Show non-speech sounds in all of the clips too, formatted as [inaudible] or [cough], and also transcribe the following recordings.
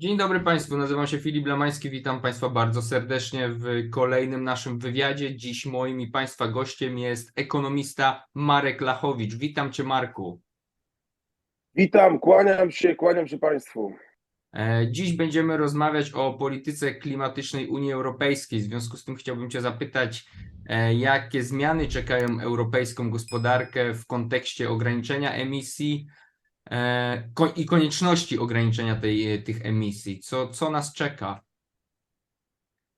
Dzień dobry Państwu, nazywam się Filip Lamański, witam Państwa bardzo serdecznie w kolejnym naszym wywiadzie. Dziś moim i Państwa gościem jest ekonomista Marek Lachowicz. Witam Cię Marku. Witam, kłaniam się, kłaniam się Państwu. E, Dziś będziemy rozmawiać o polityce klimatycznej Unii Europejskiej. W związku z tym chciałbym Cię zapytać, e, jakie zmiany czekają europejską gospodarkę w kontekście ograniczenia emisji i konieczności ograniczenia tej, tych emisji. Co, co nas czeka?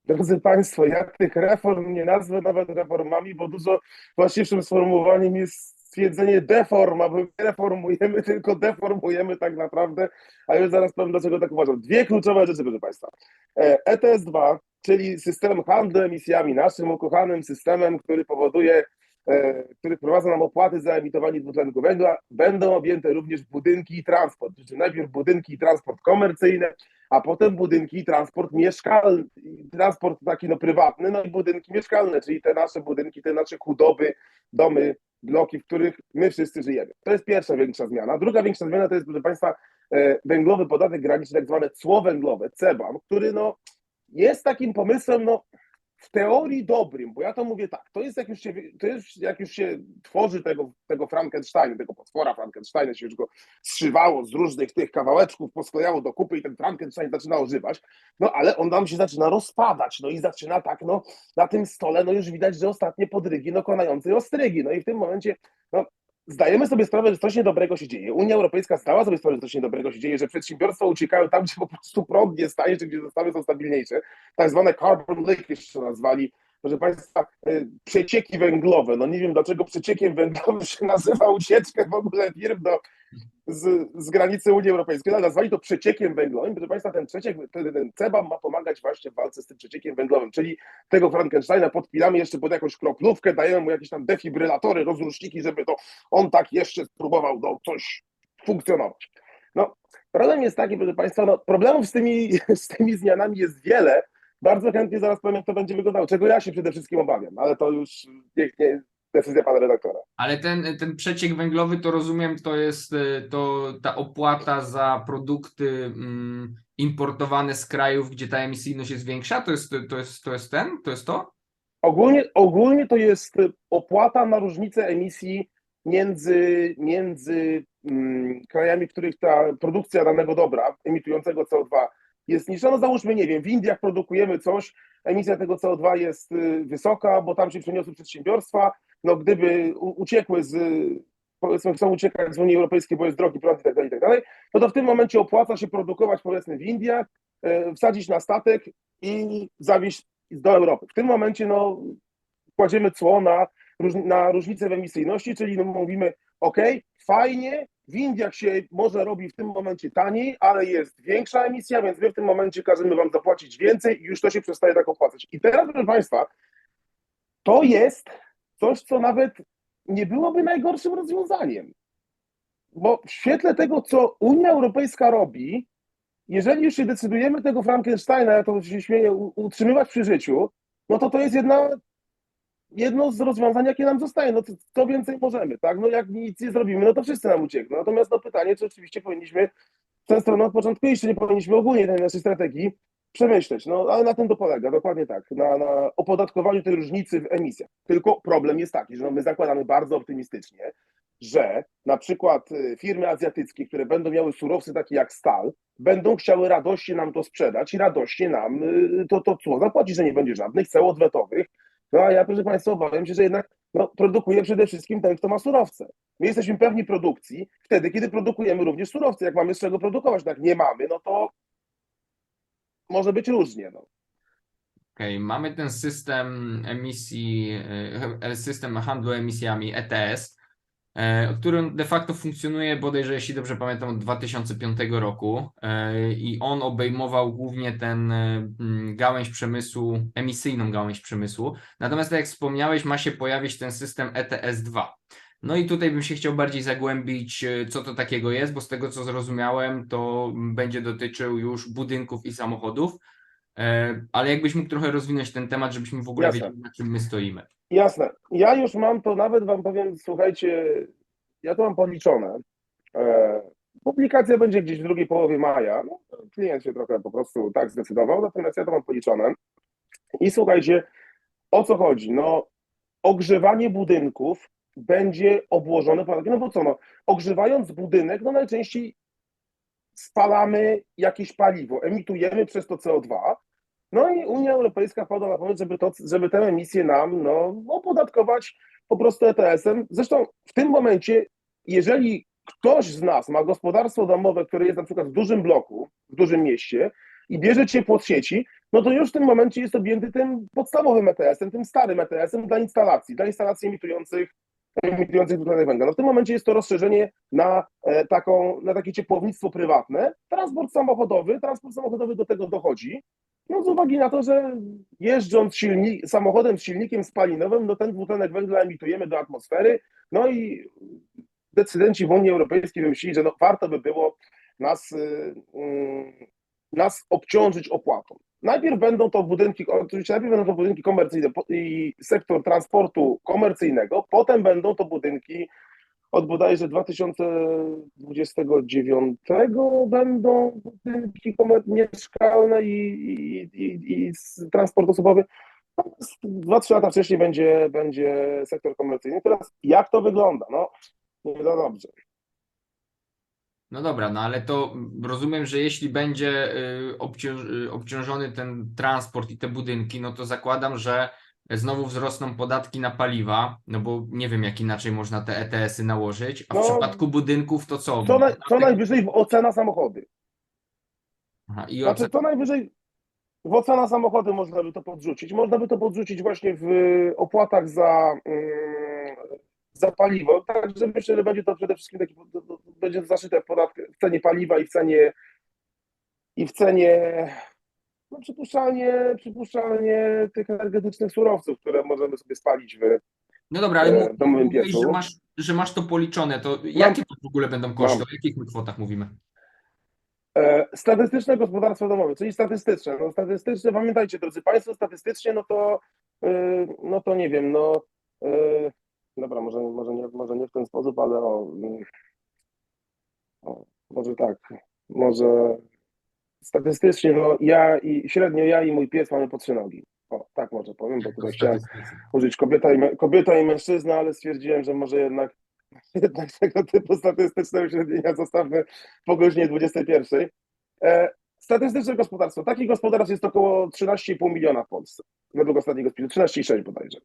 Drodzy Państwo, ja tych reform nie nazwę nawet reformami, bo dużo właściwszym sformułowaniem jest stwierdzenie deforma, bo reformujemy, [laughs] tylko deformujemy tak naprawdę, a już zaraz powiem, dlaczego tak uważam. Dwie kluczowe rzeczy, proszę Państwa. E, ETS-2, czyli system handlu emisjami, naszym ukochanym systemem, który powoduje, e, który wprowadza nam opłaty za emitowanie dwutlenku węgla, będą objęte również budynki i transport. Czyli najpierw budynki i transport komercyjny, a potem budynki i transport mieszkalny, transport taki no prywatny, no i budynki mieszkalne, czyli te nasze budynki, te nasze hudoby, domy, bloki, w których my wszyscy żyjemy. To jest pierwsza większa zmiana. Druga większa zmiana to jest, proszę Państwa, e, węglowy podatek graniczny, tak zwane cło węglowe, który no jest takim pomysłem, no w teorii dobrym, bo ja to mówię tak, to jest jak już się, to jest jak już się tworzy tego, tego Frankensteina, tego potwora Frankensteina, się już go zszywało z różnych tych kawałeczków, posklejało do kupy i ten Frankenstein zaczyna ożywać, no ale on nam się zaczyna rozpadać, no i zaczyna tak, no na tym stole, no już widać, że ostatnie podrygi, no konające ostrygi, no i w tym momencie, no zdajemy sobie sprawę, że coś niedobrego się dzieje. Unia Europejska zdała sobie sprawę, że coś niedobrego się dzieje, że przedsiębiorstwa uciekają tam, gdzie po prostu prąd jest tańszy, gdzie dostawy są stabilniejsze. Tak zwane carbon leakage to nazwali, proszę Państwa, y, przecieki węglowe. No nie wiem, dlaczego przeciekiem węglowym się nazywa ucieczkę w ogóle firm do, z, z granicy Unii Europejskiej, ale nazwali to przeciekiem węglowym. Proszę Państwa, ten przeciek, ten, ten CBAM ma pomagać właśnie w walce z tym przeciekiem węglowym, czyli tego Frankensteina podpinamy jeszcze pod jakąś kroplówkę, dajemy mu jakieś tam defibrylatory, rozrusznniki, żeby to on tak jeszcze spróbował no, coś funkcjonować. No, problem jest taki, proszę Państwa, no, problemów z tymi, [laughs] z tymi zmianami jest wiele. Bardzo chętnie zaraz powiem, jak to będzie wyglądało, czego ja się przede wszystkim obawiam, ale to już niech nie decyzja pana redaktora. Ale ten, ten przeciek węglowy, to rozumiem, to jest e, to ta opłata za produkty mm, importowane z krajów, gdzie ta emisyjność jest większa? To jest, to jest, to jest ten? To jest to? Ogólnie, ogólnie to jest opłata na różnicę emisji między, między mm, krajami, w których ta produkcja danego dobra emitującego CO2 jest niższa. No załóżmy, nie wiem, w Indiach produkujemy coś, emisja tego CO2 jest y, wysoka, bo tam się przeniosły przedsiębiorstwa, no gdyby uciekły z, powiedzmy, chcą uciekać z Unii Europejskiej, bo jest drogi prąd i tak dalej, i tak dalej, no to w tym momencie opłaca się produkować powiedzmy w Indiach, e, wsadzić na statek i zawieźć do Europy. W tym momencie no, kładziemy cło na, na różnicę w emisyjności, czyli no, mówimy, ok, fajnie, w Indiach się może robi w tym momencie taniej, ale jest większa emisja, więc my w tym momencie każemy wam zapłacić więcej i już to się przestaje tak opłacać. I teraz, proszę Państwa, to jest coś, co nawet nie byłoby najgorszym rozwiązaniem. Bo w świetle tego, co Unia Europejska robi, jeżeli już się decydujemy tego Frankensteina, ja to się śmieję, utrzymywać przy życiu, no to to jest jedna, jedno z rozwiązań, jakie nam zostaje. No co więcej możemy, tak? No jak nic nie zrobimy, no to wszyscy nam uciekną. Natomiast no pytanie, czy oczywiście powinniśmy tę stronę od początku iść, czy nie powinniśmy ogólnie tej naszej strategii przemyśleć. No ale na tym to polega, dokładnie tak, na, na opodatkowaniu tej różnicy w emisjach. Tylko problem jest taki, że no my zakładamy bardzo optymistycznie, że na przykład y, firmy azjatyckie, które będą miały surowce takie jak stal, będą chciały radośnie nam to sprzedać i radośnie nam y, to, to cło zapłacić, że nie będzie żadnych ceł odwetowych. No a ja, proszę Państwa, obawiam się, że jednak no, produkuje przede wszystkim ten, kto ma surowce. My jesteśmy pewni produkcji wtedy, kiedy produkujemy również surowce. Jak mamy z czego produkować, tak nie mamy, no to może być różnie. No. Okej, mamy ten system emisji, e, system handlu emisjami ETS, który de facto funkcjonuje bodajże, jeśli dobrze pamiętam, od 2005 roku e, i on obejmował głównie ten e, mm, gałęź przemysłu, emisyjną gałęź przemysłu. Natomiast tak jak wspomniałeś, ma się pojawić ten system ETS-2. No i tutaj bym się chciał bardziej zagłębić, e, co to takiego jest, bo z tego co zrozumiałem, to będzie dotyczył już budynków i samochodów. E, Ale jakbyś mógł trochę rozwinąć ten temat, żebyśmy w ogóle Jasne. wiedzieli, na czym my stoimy. Jasne. Ja już mam to, nawet Wam powiem, słuchajcie, ja to mam policzone. E, publikacja będzie gdzieś w drugiej połowie maja. No, klient się trochę po prostu tak zdecydował, natomiast ja to mam policzone. I słuchajcie, o co chodzi? No, ogrzewanie budynków będzie obłożone podatkiem. No bo co, no, ogrzewając budynek, no najczęściej spalamy jakieś paliwo, emitujemy przez to CO2. No i Unia Europejska wpadła na pomysł, żeby, to, żeby tę emisję nam no, opodatkować po prostu ETS-em. Zresztą w tym momencie, jeżeli ktoś z nas ma gospodarstwo domowe, które jest na przykład w dużym bloku, w dużym mieście i bierze ciepło z sieci, no to już w tym momencie jest objęty tym podstawowym ETS-em, tym starym ETS-em dla instalacji, dla instalacji emitujących emitujących dwutlenek węgla. No w tym momencie jest to rozszerzenie na, e, taką, na takie ciepłownictwo prywatne. Transport samochodowy, transport samochodowy do tego dochodzi. No z uwagi na to, że jeżdżąc samochodem z silnikiem spalinowym, no ten dwutlenek węgla emitujemy do atmosfery, no i decydenci w Unii Europejskiej wymyślili, że no warto by było nas, y, mm, nas obciążyć opłatą. Najpierw będą to budynki, oczywiście najpierw będą to budynki komercyjne i sektor transportu komercyjnego, potem będą to budynki od bodajże 2029 będą budynki mieszkalne i, i, i, i transport osobowy. Natomiast Dwa, trzy lata wcześniej będzie, będzie sektor komercyjny. Teraz jak to wygląda? No, nie za dobrze. No dobra, no ale to rozumiem, że jeśli będzie y, y, obciążony ten transport i te budynki, no to zakładam, że znowu wzrosną podatki na paliwa, no bo nie wiem, jak inaczej można te ETS-y nałożyć, a w No, przypadku budynków to co? Co Podatek- najwyżej w ocena samochody. Aha, i Znaczy, oce- co najwyżej w ocena samochody można by to podrzucić. Można by to podrzucić właśnie w opłatach za, mm, za paliwo. Także myślę, że będzie to przede wszystkim taki, to- to- to będzie zaszyte w, w cenie paliwa i w cenie i w cenie no, przypuszczalnie, przypuszczalnie tych energetycznych surowców, które możemy sobie spalić w, No dobra, ale e, mów- w domowym mówiłeś, piecu. że masz, że masz to policzone, to jakie to w ogóle będą koszty? Mam. O jakich my kwotach mówimy? E, Statystyczne gospodarstwo domowe, czyli statystyczne. No, statystyczne, pamiętajcie, drodzy Państwo, statystycznie, no to, e, no to nie wiem, no. Dobra, może, może, nie, może nie w ten sposób, ale o, mm, o, może tak, może statystycznie, no ja i średnio ja i mój pies mamy po trzy nogi. O, tak może powiem, bo tutaj chciałem użyć kobieta i, kobieta i mężczyzna, ale stwierdziłem, że może jednak, [laughs] jednak tego typu statystyczne uśrednienia zostawmy po godzinie 21. E, statystyczne gospodarstwo. Takich gospodarstw jest około 13,5 miliona w Polsce. Według ostatniego spisu 13,6 bodajże.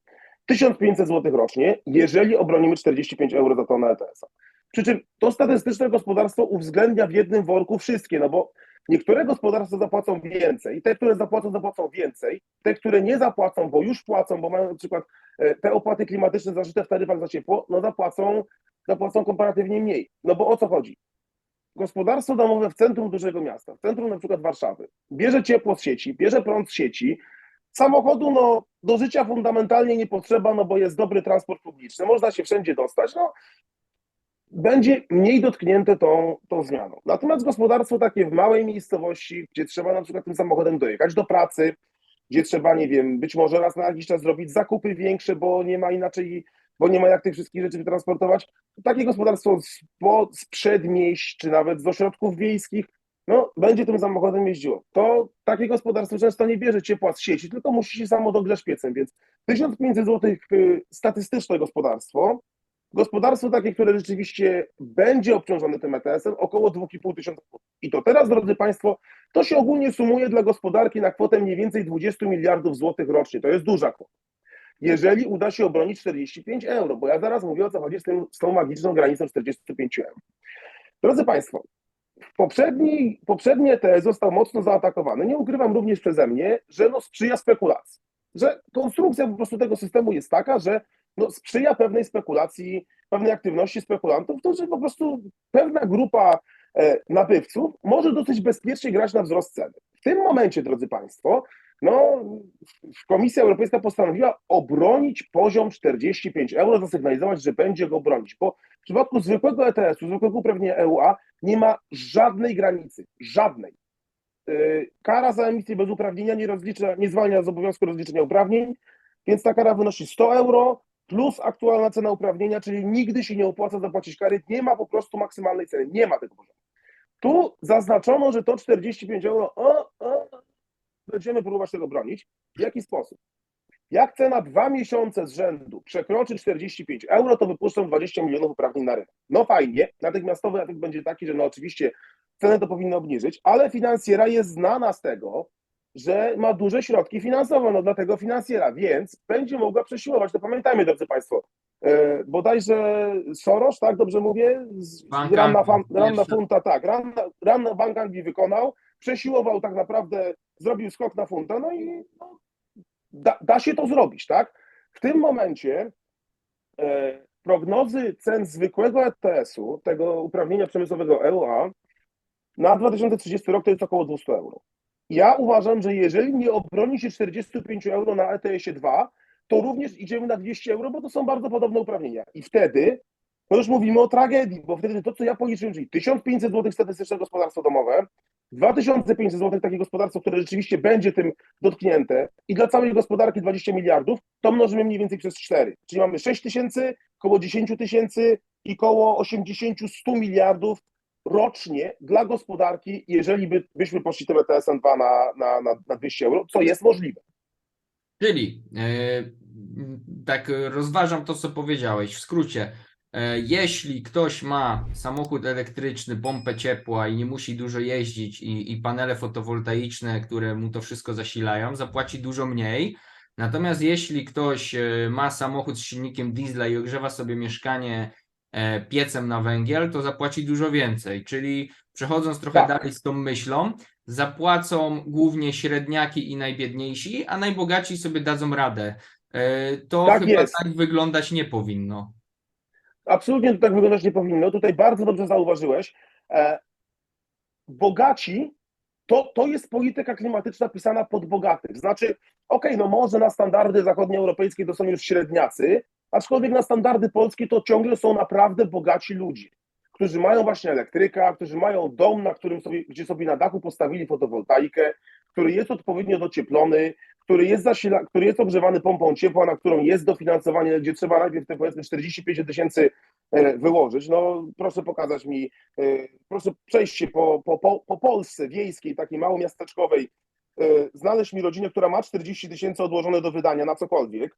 1500 zł rocznie, jeżeli obronimy 45 euro za tonę ETS-a. Przy czym to statystyczne gospodarstwo uwzględnia w jednym worku wszystkie, no bo niektóre gospodarstwa zapłacą więcej, te, które zapłacą, zapłacą więcej, te, które nie zapłacą, bo już płacą, bo mają na przykład e, te opłaty klimatyczne zażyte w taryfach za ciepło, no zapłacą, zapłacą komparatywnie mniej. No bo o co chodzi? Gospodarstwo domowe w centrum dużego miasta, w centrum na przykład Warszawy, bierze ciepło z sieci, bierze prąd z sieci, samochodu no, do życia fundamentalnie nie potrzeba, no bo jest dobry transport publiczny, można się wszędzie dostać, no będzie mniej dotknięte tą, tą zmianą. Natomiast gospodarstwo takie w małej miejscowości, gdzie trzeba na przykład tym samochodem dojechać do pracy, gdzie trzeba, nie wiem, być może raz na jakiś czas zrobić zakupy większe, bo nie ma inaczej, bo nie ma jak tych wszystkich rzeczy wytransportować. Takie gospodarstwo z, po, z przedmieść, czy nawet z ośrodków wiejskich, no, będzie tym samochodem jeździło. To takie gospodarstwo często nie bierze ciepła z sieci, tylko musi się samo dogrzać piecem, więc 1500 zł y, statystyczne gospodarstwo, gospodarstwo takie, które rzeczywiście będzie obciążone tym ETS-em, około 2,5 tysiąca. I to teraz, drodzy Państwo, to się ogólnie sumuje dla gospodarki na kwotę mniej więcej 20 miliardów złotych rocznie. To jest duża kwota. Jeżeli uda się obronić 45 euro, bo ja zaraz mówię o co chodzi z, tym, z tą magiczną granicą 45 euro. Drodzy Państwo, poprzedni, poprzedni ETS został mocno zaatakowany. Nie ukrywam również przeze mnie, że no sprzyja spekulacji. Że konstrukcja po prostu tego systemu jest taka, że no sprzyja pewnej spekulacji, pewnej aktywności spekulantów, to że po prostu pewna grupa e, nabywców może dosyć bezpiecznie grać na wzrost ceny. W tym momencie, drodzy Państwo, no, Komisja Europejska postanowiła obronić poziom 45 euro, zasygnalizować, że będzie go bronić, bo w przypadku zwykłego ETS-u, zwykłego uprawnienia EUA nie ma żadnej granicy, żadnej. Yy, Kara za emisję bez uprawnienia nie, rozlicza, nie zwalnia z obowiązku rozliczenia uprawnień, więc ta kara wynosi 100 euro plus aktualna cena uprawnienia, czyli nigdy się nie opłaca zapłacić kary, nie ma po prostu maksymalnej ceny, nie ma tego poziomu. Tu zaznaczono, że to 45 euro, o, o, będziemy próbować tego bronić. W jaki sposób? Jak cena dwa miesiące z rzędu przekroczy 45 euro, to wypuszczą 20 milionów uprawnień na rynek. No fajnie, natychmiastowy efekt będzie taki, że no oczywiście cenę to powinno obniżyć, ale finansjera jest znana z tego, że ma duże środki finansowe, no dla tego finansjera, więc będzie mogła przesiłować. To pamiętajmy, drodzy Państwo, e, bodajże Soros, tak dobrze mówię, ran, na, Anglii, fan- ran na jeszcze. funta, tak, ran, ran na Bank Anglii wykonał, przesiłował tak naprawdę, zrobił skok na funta, no i no, da, da się to zrobić, tak? W tym momencie e, prognozy cen zwykłego ETS-u, tego uprawnienia przemysłowego EUA, na 2030 rok to jest około 200 euro. Ja uważam, że jeżeli nie obroni się 45 euro na ETS-ie 2, to również idziemy na 200 euro, bo to są bardzo podobne uprawnienia. I wtedy, to już mówimy o tragedii, bo wtedy to, co ja policzyłem, czyli 1500 zł statystyczne gospodarstwo domowe, 2500 zł takie gospodarstwo, które rzeczywiście będzie tym dotknięte i dla całej gospodarki 20 miliardów, to mnożymy mniej więcej przez 4. Czyli mamy 6 tysięcy, koło 10 tysięcy i koło 80-100 miliardów rocznie dla gospodarki, jeżeli by, byśmy poszli tym ETS-em 2 na, na, na, na 200 euro, co jest możliwe. Czyli e, tak rozważam to, co powiedziałeś. W skrócie, e, jeśli ktoś ma samochód elektryczny, pompę ciepła i nie musi dużo jeździć i, i panele fotowoltaiczne, które mu to wszystko zasilają, zapłaci dużo mniej. Natomiast jeśli ktoś e, ma samochód z silnikiem diesla i ogrzewa sobie mieszkanie piecem na węgiel, to zapłaci dużo więcej. Czyli przechodząc trochę Tak. dalej z tą myślą, zapłacą głównie średniaki i najbiedniejsi, a najbogaci sobie dadzą radę. E, To Tak chyba jest. tak wyglądać nie powinno. Absolutnie to tak wyglądać nie powinno. Tutaj bardzo dobrze zauważyłeś. E, bogaci to, to jest polityka klimatyczna pisana pod bogatych. Znaczy, okej, no może na standardy zachodnioeuropejskie to są już średniacy, aczkolwiek na standardy polskie to ciągle są naprawdę bogaci ludzie, którzy mają właśnie elektryka, którzy mają dom, na którym sobie, gdzie sobie na dachu postawili fotowoltaikę, który jest odpowiednio docieplony, który jest, zasila, który jest ogrzewany pompą ciepła, na którą jest dofinansowanie, gdzie trzeba najpierw te powiedzmy 45 tysięcy e, wyłożyć. No proszę pokazać mi, e, proszę przejść się po, po, po, po Polsce wiejskiej, takiej małomiasteczkowej, e, znaleźć mi rodzinę, która ma 40 tysięcy odłożone do wydania na cokolwiek,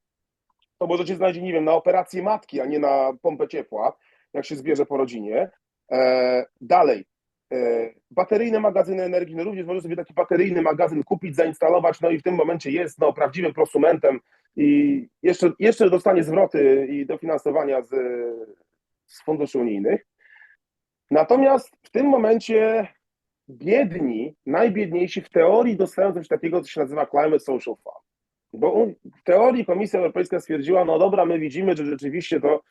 to może cię znajdzie, nie wiem, na operację matki, a nie na pompę ciepła, jak się zbierze po rodzinie. E, dalej, e, bateryjne magazyny energii, no również może sobie taki bateryjny magazyn kupić, zainstalować, no i w tym momencie jest no, prawdziwym prosumentem i jeszcze, jeszcze dostanie zwroty i dofinansowania z, z funduszy unijnych. Natomiast w tym momencie biedni, najbiedniejsi w teorii dostają coś takiego, co się nazywa Climate Social Fund. Bo w teorii Komisja Europejska stwierdziła, no dobra, my widzimy, że rzeczywiście to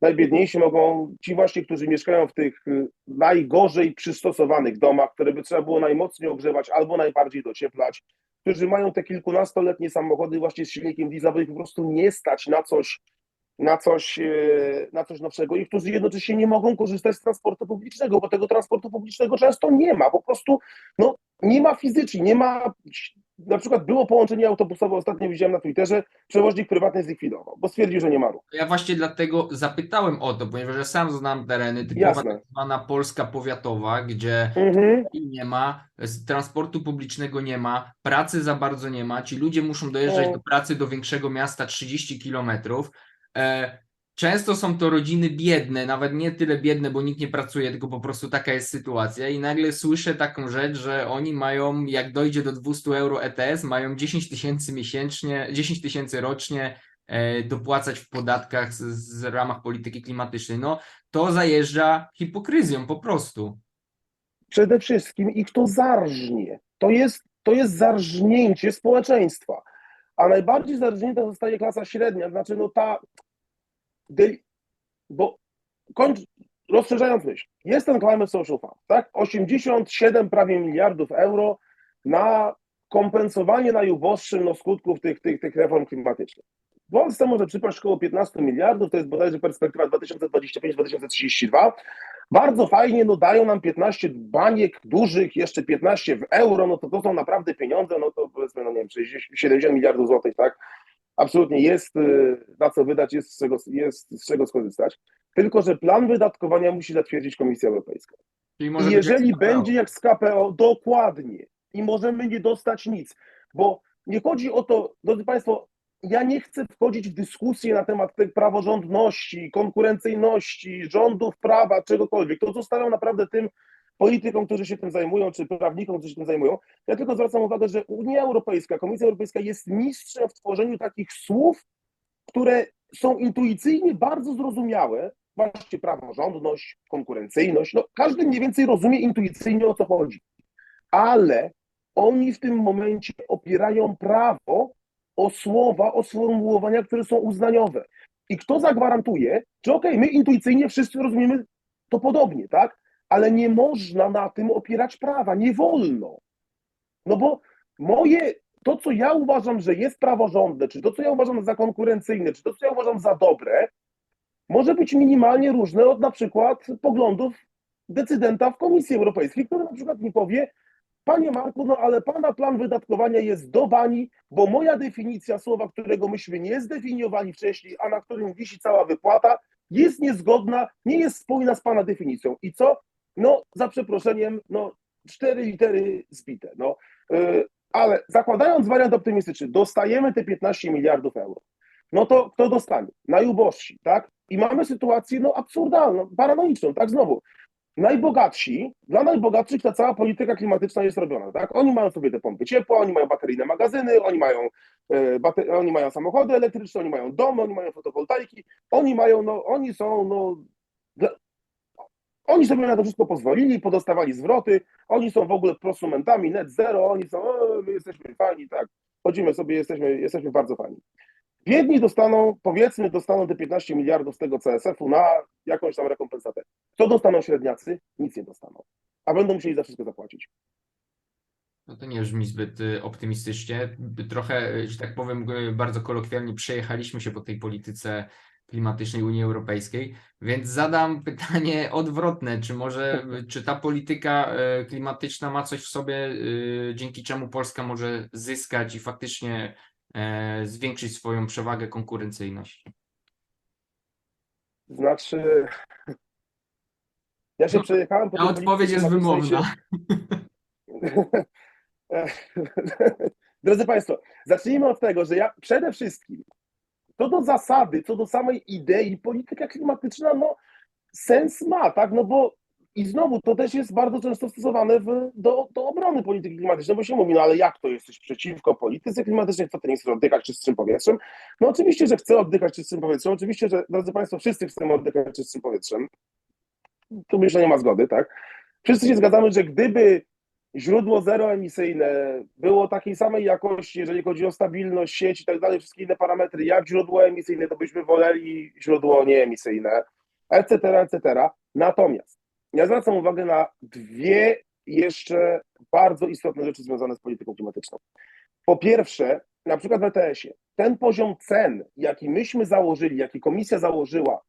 najbiedniejsi mogą, ci właśnie, którzy mieszkają w tych y, najgorzej przystosowanych domach, które by trzeba było najmocniej ogrzewać albo najbardziej docieplać, którzy mają te kilkunastoletnie samochody właśnie z silnikiem diesla, bo ich po prostu nie stać na coś, na coś, e, na coś nowszego i którzy jednocześnie nie mogą korzystać z transportu publicznego, bo tego transportu publicznego często nie ma, po prostu no, nie ma fizycznie, nie ma, na przykład było połączenie autobusowe, ostatnio widziałem na Twitterze, przewoźnik prywatny zlikwidował, bo stwierdził, że nie ma ruchu. Ja właśnie dlatego zapytałem o to, ponieważ ja sam znam tereny, typowa tak zwana Polska powiatowa, gdzie Mhm. nie ma, transportu publicznego nie ma, pracy za bardzo nie ma, ci ludzie muszą dojeżdżać do pracy do większego miasta 30 kilometrów. Często są to rodziny biedne, nawet nie tyle biedne, bo nikt nie pracuje, tylko po prostu taka jest sytuacja i nagle słyszę taką rzecz, że oni mają, jak dojdzie do 200 euro ETS, mają 10 tysięcy miesięcznie, 10 tysięcy rocznie e, dopłacać w podatkach z, z ramach polityki klimatycznej. No to zajeżdża hipokryzją po prostu. Przede wszystkim ich to zarżnie. To jest, to jest zarżnięcie społeczeństwa. A najbardziej zarżnięta zostaje klasa średnia, znaczy no ta, deli- bo kończ, rozszerzając myśl, jest ten Climate Social Fund, tak? 87 prawie miliardów euro na kompensowanie najuboższym no, skutków tych, tych, tych reform klimatycznych. W Polsce może przypaść około 15 miliardów, to jest bodajże perspektywa 2025-2032. Bardzo fajnie, no dają nam 15 baniek dużych, jeszcze 15 w euro, no to to są naprawdę pieniądze, no to powiedzmy, no nie wiem, 60, 70 miliardów złotych, tak? Absolutnie jest y, na co wydać, jest z czego, jest z czego skorzystać. Tylko, że plan wydatkowania musi zatwierdzić Komisja Europejska. I jeżeli jak będzie jak z KPO, dokładnie. I możemy nie dostać nic. Bo nie chodzi o to, drodzy Państwo, ja nie chcę wchodzić w dyskusję na temat tej praworządności, konkurencyjności, rządów prawa, czegokolwiek. To zostawiam naprawdę tym politykom, którzy się tym zajmują, czy prawnikom, którzy się tym zajmują. Ja tylko zwracam uwagę, że Unia Europejska, Komisja Europejska jest mistrzem w tworzeniu takich słów, które są intuicyjnie bardzo zrozumiałe, właśnie praworządność, konkurencyjność, no każdy mniej więcej rozumie intuicyjnie o co chodzi, ale oni w tym momencie opierają prawo o słowa, o sformułowania, które są uznaniowe. I kto zagwarantuje, że okej, my intuicyjnie wszyscy rozumiemy to podobnie, tak? Ale nie można na tym opierać prawa, nie wolno. No bo moje, to co ja uważam, że jest praworządne, czy to co ja uważam za konkurencyjne, czy to co ja uważam za dobre, może być minimalnie różne od na przykład poglądów decydenta w Komisji Europejskiej, który na przykład mi powie, panie Marku, no ale pana plan wydatkowania jest do bani, bo moja definicja słowa, którego myśmy nie zdefiniowali wcześniej, a na którym wisi cała wypłata, jest niezgodna, nie jest spójna z pana definicją. I co? No, za przeproszeniem, no, cztery litery zbite. No, Yy, ale zakładając wariant optymistyczny, dostajemy te 15 miliardów euro. No to kto dostanie? Najubożsi, tak? I mamy sytuację no absurdalną, paranoiczną, tak znowu. Najbogatsi, dla najbogatszych ta cała polityka klimatyczna jest robiona, tak? Oni mają sobie te pompy ciepła, oni mają bateryjne magazyny, oni mają, e, oni mają samochody elektryczne, oni mają domy, oni mają fotowoltaiki, oni mają, no, oni są, no, dla, oni sobie na to wszystko pozwolili, podostawali zwroty, oni są w ogóle prosumentami net zero, oni są, my jesteśmy fajni, tak, chodzimy sobie, jesteśmy, jesteśmy bardzo fajni. Biedni dostaną, powiedzmy, dostaną te 15 miliardów z tego CSF-u na jakąś tam rekompensatę. Co dostaną średniacy? Nic nie dostaną. A będą musieli za wszystko zapłacić. No to nie brzmi zbyt y, optymistycznie. Trochę, y, że tak powiem, y, bardzo kolokwialnie przejechaliśmy się po tej polityce klimatycznej Unii Europejskiej, więc zadam [laughs] pytanie odwrotne. Czy może, czy ta polityka y, klimatyczna ma coś w sobie, y, dzięki czemu Polska może zyskać i faktycznie e, zwiększyć swoją przewagę, konkurencyjność? Znaczy, ja się No, przejechałem po odpowiedź jest klimatycznej wymowna. [laughs] [laughs] Drodzy Państwo, zacznijmy od tego, że ja przede wszystkim co do zasady, co do samej idei, polityka klimatyczna, no sens ma, tak, no bo i znowu to też jest bardzo często stosowane w, do, do obrony polityki klimatycznej, bo się mówi, no ale jak to jesteś przeciwko polityce klimatycznej, co ty nie chcesz oddychać czystym powietrzem? No oczywiście, że chcę oddychać czystym powietrzem, oczywiście, że, drodzy Państwo, wszyscy chcemy oddychać czystym powietrzem, tu myślę, nie ma zgody, tak? Wszyscy się zgadzamy, że gdyby źródło zeroemisyjne było takiej samej jakości, jeżeli chodzi o stabilność sieci i tak dalej, wszystkie inne parametry, jak źródło emisyjne, to byśmy woleli źródło nieemisyjne, etc., etc. Natomiast ja zwracam uwagę na dwie jeszcze bardzo istotne rzeczy związane z polityką klimatyczną. Po pierwsze, na przykład w ETS-ie, ten poziom cen, jaki myśmy założyli, jaki komisja założyła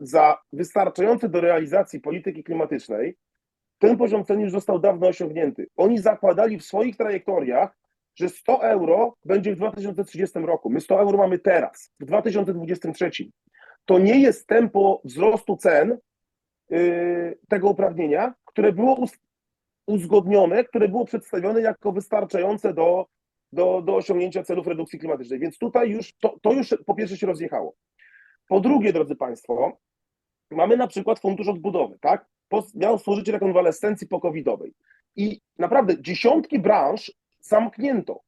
za wystarczający do realizacji polityki klimatycznej, ten poziom cen już został dawno osiągnięty. Oni zakładali w swoich trajektoriach, że 100 euro będzie w 2030 roku. My 100 euro mamy teraz, w 2023. To nie jest tempo wzrostu cen yy, tego uprawnienia, które było uz- uzgodnione, które było przedstawione jako wystarczające do, do, do osiągnięcia celów redukcji klimatycznej. Więc tutaj już to, to już po pierwsze się rozjechało. Po drugie, drodzy Państwo, mamy na przykład fundusz odbudowy, tak? Miał służyć rekonwalescencji pokowidowej. I naprawdę dziesiątki branż zamknięto.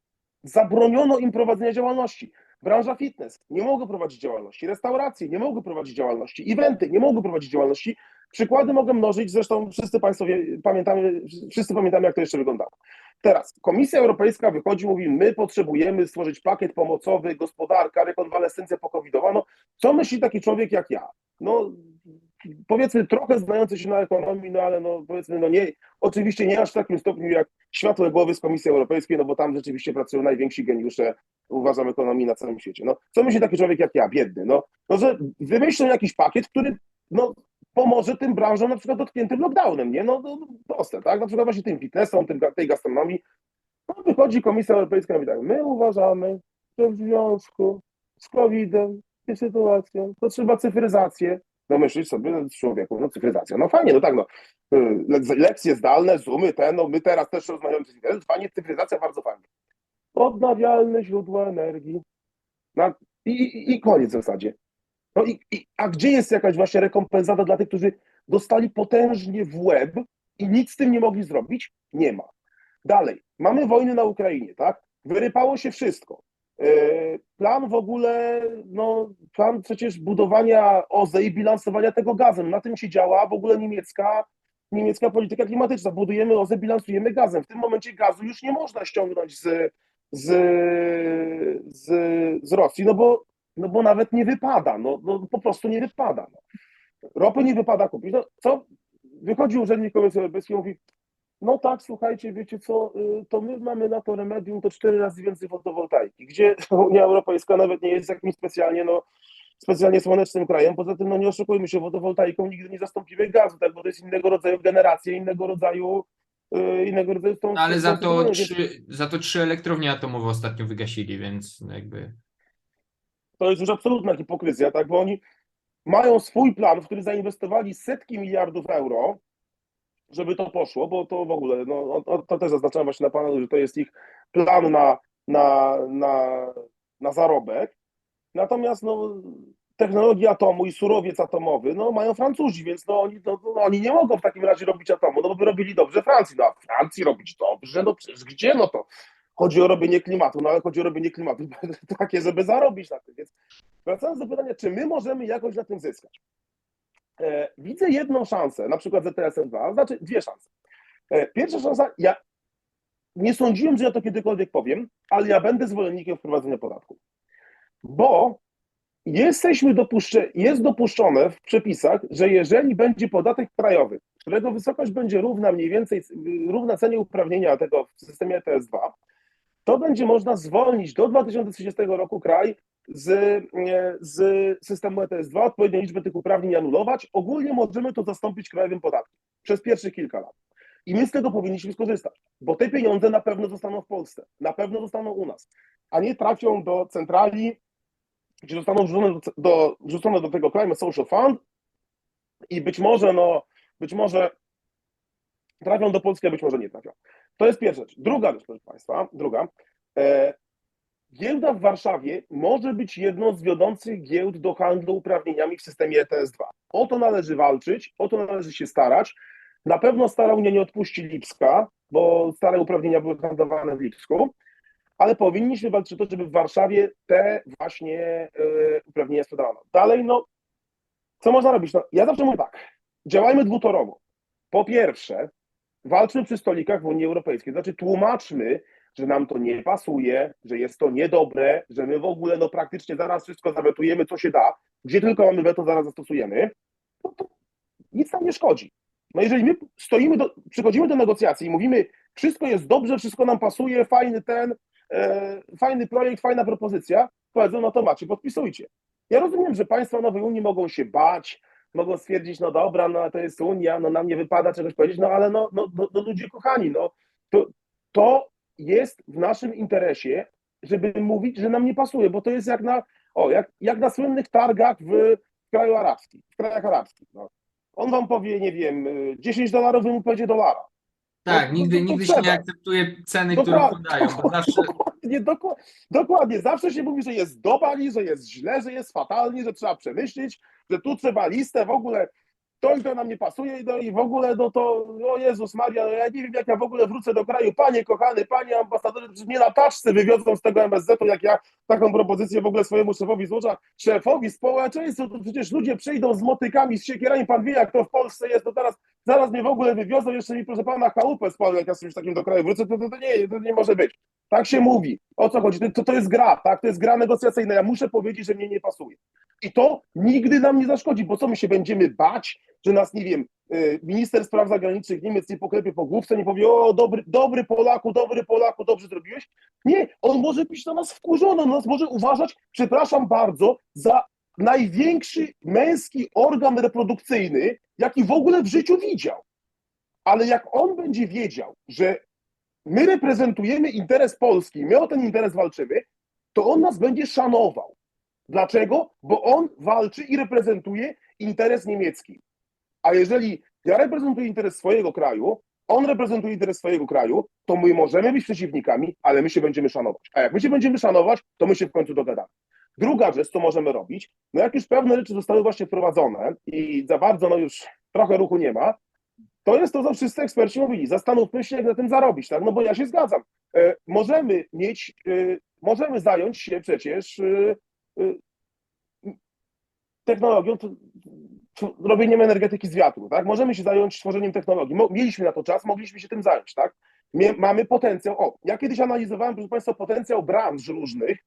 Zabroniono im prowadzenia działalności. Branża fitness nie mogła prowadzić działalności, restauracje nie mogły prowadzić działalności, eventy nie mogły prowadzić działalności. Przykłady mogę mnożyć, zresztą wszyscy Państwo wie, pamiętamy, wszyscy pamiętamy, jak to jeszcze wyglądało. Teraz Komisja Europejska wychodzi, mówi, my potrzebujemy stworzyć pakiet pomocowy, gospodarka, rekonwalescencja pokowidowa. No, co myśli taki człowiek jak ja? No, powiedzmy trochę znający się na ekonomii, no ale no powiedzmy, no nie, oczywiście nie aż w takim stopniu jak światłe głowy z Komisji Europejskiej, no bo tam rzeczywiście pracują najwięksi geniusze, uważam, ekonomii na całym świecie. No, co myśli taki człowiek jak ja, biedny? No, no że wymyślą jakiś pakiet, który no, pomoże tym branżom na przykład dotkniętym lockdownem, nie? No, no proste, tak? Na przykład właśnie tym fitnessom, tym, tej gastronomii. No, wychodzi Komisja Europejska i mówi tak, my uważamy, że w związku z COVID-em sytuacją, to trzeba cyfryzację No myślisz sobie, człowieku, no cyfryzacja, no fajnie, no tak, no. Y, le- Lekcje zdalne, zoomy, te, no my teraz też rozmawiamy, cyfryzacja, fajnie, cyfryzacja bardzo fajnie. Odnawialne źródła energii. I, i, I koniec w zasadzie. No i, i, a gdzie jest jakaś właśnie rekompensata dla tych, którzy dostali potężnie w łeb i nic z tym nie mogli zrobić? Nie ma. Dalej, mamy wojnę na Ukrainie, tak? Wyrypało się wszystko. Yy, Plan w ogóle, no, plan przecież budowania OZE i bilansowania tego gazem. Na tym się działa w ogóle niemiecka, niemiecka polityka klimatyczna. Budujemy OZE, bilansujemy gazem. W tym momencie gazu już nie można ściągnąć z, z, z, z Rosji, no bo, no bo nawet nie wypada. No, no po prostu nie wypada. No. Ropy nie wypada kupić. No, co? Wychodzi urzędnik Komisji Europejskiej i mówi, no tak, słuchajcie, wiecie co, y, to my mamy na to remedium to cztery razy więcej fotowoltaiki, gdzie [laughs] Unia Europejska nawet nie jest jakimś specjalnie, no, specjalnie słonecznym krajem. Poza tym, no nie oszukujmy się, fotowoltaiką nigdy nie zastąpimy gazu, tak, bo to jest innego rodzaju generacja, innego rodzaju, y, innego rodzaju tą, No, ale za to, tą- trzy, za to trzy elektrownie atomowe ostatnio wygasili, więc jakby. to jest już absolutna hipokryzja, tak, bo oni mają swój plan, w który zainwestowali setki miliardów euro, żeby to poszło, bo to w ogóle, no, to też zaznaczałem właśnie na panelu, że to jest ich plan na, na, na, na zarobek. Natomiast no, technologię atomu i surowiec atomowy no, mają Francuzi, więc no, oni, no, no, oni nie mogą w takim razie robić atomu, no bo by robili dobrze Francji. No a Francji robić dobrze, no przecież gdzie no to? Chodzi o robienie klimatu, no ale chodzi o robienie klimatu [laughs] takie, żeby zarobić na tym. Więc wracając do pytania, czy my możemy jakoś na tym zyskać? E, widzę jedną szansę, na przykład z ETS-M2, znaczy dwie szanse. E, pierwsza szansa, ja nie sądziłem, że ja to kiedykolwiek powiem, ale ja będę zwolennikiem wprowadzenia podatku. Bo jesteśmy dopuszcze, jest dopuszczone w przepisach, że jeżeli będzie podatek krajowy, którego wysokość będzie równa mniej więcej równa cenie uprawnienia tego w systemie ETS-2, to będzie można zwolnić do 2030 roku kraj z, z systemu ETS-2, odpowiednią liczbę tych uprawnień anulować. Ogólnie możemy to zastąpić krajowym podatkiem przez pierwsze kilka lat. I my z tego powinniśmy skorzystać, bo te pieniądze na pewno zostaną w Polsce, na pewno zostaną u nas, a nie trafią do centrali, gdzie zostaną wrzucone do, do, wrzucone do tego Climate Social Fund i być może, no, być może trafią do Polski, a być może nie trafią. To jest pierwsza rzecz. Druga rzecz, proszę Państwa, druga. E, giełda w Warszawie może być jedną z wiodących giełd do handlu uprawnieniami w systemie ETS-2. O to należy walczyć, o to należy się starać. Na pewno Stara Unia nie odpuści Lipska, bo stare uprawnienia były handlowane w Lipsku, ale powinniśmy walczyć o to, żeby w Warszawie te właśnie e, uprawnienia sprzedawano. Dalej, no, co można robić? No, ja zawsze mówię tak, działajmy dwutorowo. Po pierwsze, walczmy przy stolikach w Unii Europejskiej, znaczy tłumaczmy, że nam to nie pasuje, że jest to niedobre, że my w ogóle no praktycznie zaraz wszystko zawetujemy, co się da, gdzie tylko mamy weto, zaraz zastosujemy, no to nic nam nie szkodzi. No jeżeli my stoimy, do, przychodzimy do negocjacji i mówimy, wszystko jest dobrze, wszystko nam pasuje, fajny ten, e, fajny projekt, fajna propozycja, powiedzą, no to macie, podpisujcie. Ja rozumiem, że państwa nowej Unii mogą się bać, mogą stwierdzić, no dobra, no to jest Unia, no nam nie wypada czegoś powiedzieć, no ale no, no, no, no ludzie kochani, no to, to jest w naszym interesie, żeby mówić, że nam nie pasuje, bo to jest jak na, o, jak, jak na słynnych targach w kraju arabskim, w krajach arabskich. No. On wam powie, nie wiem, y, 10 dolarów, wy mu powiecie dolara. Tak, No, nigdy, to- to nigdy się nie akceptuje ceny, To którą tak. podają. To zawsze, [laughs] Dokładnie, doku- dokładnie. Zawsze się mówi, że jest dobali, że jest źle, że jest fatalnie, że trzeba przemyśleć, że tu trzeba listę w ogóle. To i to nam nie pasuje no i w ogóle, no to, o Jezus Maria, no ja nie wiem, jak ja w ogóle wrócę do kraju. Panie kochany, panie ambasadorze, przecież mnie na taczce wywiozą z tego MSZ-u, jak ja taką propozycję w ogóle swojemu szefowi złożę. Szefowi społeczeństwa, to przecież ludzie przyjdą z motykami, z siekierami, pan wie, jak to w Polsce jest, to teraz, zaraz mnie w ogóle wywiozą, jeszcze mi, proszę pana, chałupę spalą, jak ja z takim do kraju wrócę, to, to, to nie, to nie może być. Tak się mówi. O co chodzi? To, to jest gra, tak? To jest gra negocjacyjna. Ja muszę powiedzieć, że mnie nie pasuje. I to nigdy nam nie zaszkodzi, bo co my się będziemy bać, że nas, nie wiem, y, minister spraw zagranicznych Niemiec nie poklepie po główce, nie powie, o dobry, dobry Polaku, dobry Polaku, dobrze zrobiłeś. Nie, on może być na nas wkurzony, on nas może uważać, przepraszam bardzo, za największy męski organ reprodukcyjny, jaki w ogóle w życiu widział. Ale jak on będzie wiedział, że my reprezentujemy interes Polski, my o ten interes walczymy, to on nas będzie szanował. Dlaczego? Bo on walczy i reprezentuje interes niemiecki. A jeżeli ja reprezentuję interes swojego kraju, on reprezentuje interes swojego kraju, to my możemy być przeciwnikami, ale my się będziemy szanować. A jak my się będziemy szanować, to my się w końcu dogadamy. Druga rzecz, co możemy robić, no jak już pewne rzeczy zostały właśnie wprowadzone i za bardzo no już trochę ruchu nie ma, to jest to, co wszyscy eksperci mówili. Zastanówmy się, jak na tym zarobić, tak? No bo ja się zgadzam. E, możemy mieć, e, możemy zająć się przecież e, technologią, robieniem energetyki z wiatru, tak? Możemy się zająć tworzeniem technologii. Mieliśmy na to czas, mogliśmy się tym zająć, tak? Mamy potencjał. O, ja kiedyś analizowałem, proszę Państwa, potencjał branż różnych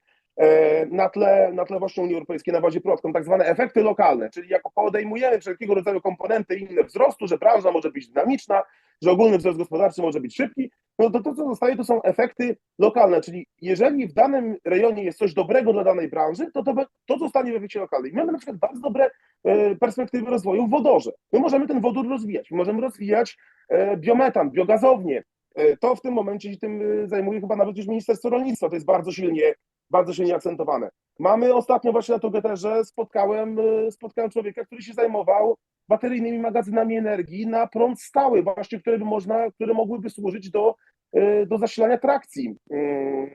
na tle, na tle właśnie Unii Europejskiej, na bazie Procom, tak zwane efekty lokalne, czyli jako podejmujemy wszelkiego rodzaju komponenty inne wzrostu, że branża może być dynamiczna, że ogólny wzrost gospodarczy może być szybki, no to to, co zostaje, to są efekty lokalne, czyli jeżeli w danym rejonie jest coś dobrego dla danej branży, to to, to zostanie w efekcie lokalnym. I mamy na przykład bardzo dobre e, perspektywy rozwoju w wodorze. My możemy ten wodór rozwijać, my możemy rozwijać e, biometan, biogazownie. E, To w tym momencie się tym e, zajmuje chyba nawet już Ministerstwo Rolnictwa, to jest bardzo silnie, bardzo silnie akcentowane. Mamy ostatnio właśnie na Togeterze spotkałem, e, spotkałem człowieka, który się zajmował bateryjnymi magazynami energii na prąd stały, właśnie, które, by można, które mogłyby służyć do, e, do zasilania trakcji mm,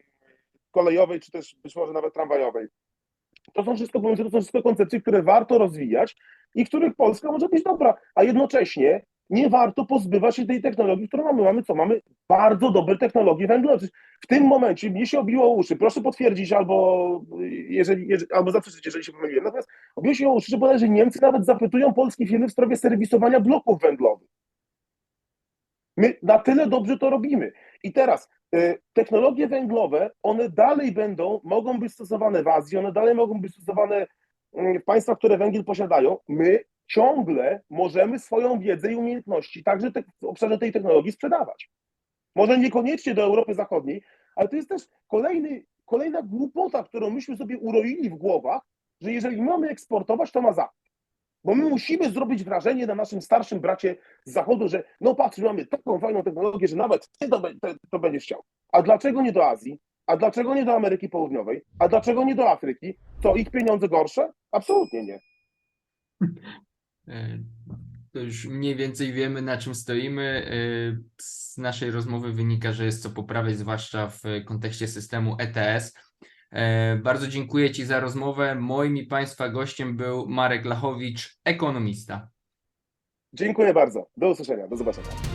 kolejowej, czy też być może nawet tramwajowej. To są wszystko, to są wszystko koncepcje, które warto rozwijać i których Polska może być dobra, a jednocześnie nie warto pozbywać się tej technologii, którą mamy. Mamy co? Mamy bardzo dobre technologie węglowe. W tym momencie mnie się obiło uszy. Proszę potwierdzić albo jeżeli, jeżeli albo zaprzeczyć, jeżeli się pomyliłem. Natomiast obiło się uszy, że bodajże Niemcy nawet zapytują polskie firmy w sprawie serwisowania bloków węglowych. My na tyle dobrze to robimy. I teraz y, technologie węglowe, one dalej będą, mogą być stosowane w Azji, one dalej mogą być stosowane y, w państwach, które węgiel posiadają. My ciągle możemy swoją wiedzę i umiejętności także te, w obszarze tej technologii sprzedawać. Może niekoniecznie do Europy Zachodniej, ale to jest też kolejny, kolejna głupota, którą myśmy sobie uroili w głowach, że jeżeli mamy eksportować, to na Zachód. Bo my musimy zrobić wrażenie na naszym starszym bracie z Zachodu, że no patrz, mamy taką fajną technologię, że nawet ty to, to, to będziesz chciał. A dlaczego nie do Azji? A dlaczego nie do Ameryki Południowej? A dlaczego nie do Afryki? To ich pieniądze gorsze? Absolutnie nie. E, To już mniej więcej wiemy, na czym stoimy. E, Z naszej rozmowy wynika, że jest co poprawiać, zwłaszcza w kontekście systemu ETS. E, Bardzo dziękuję Ci za rozmowę. Moim i Państwa gościem był Marek Lachowicz, ekonomista. Dziękuję bardzo. Do usłyszenia. Do zobaczenia.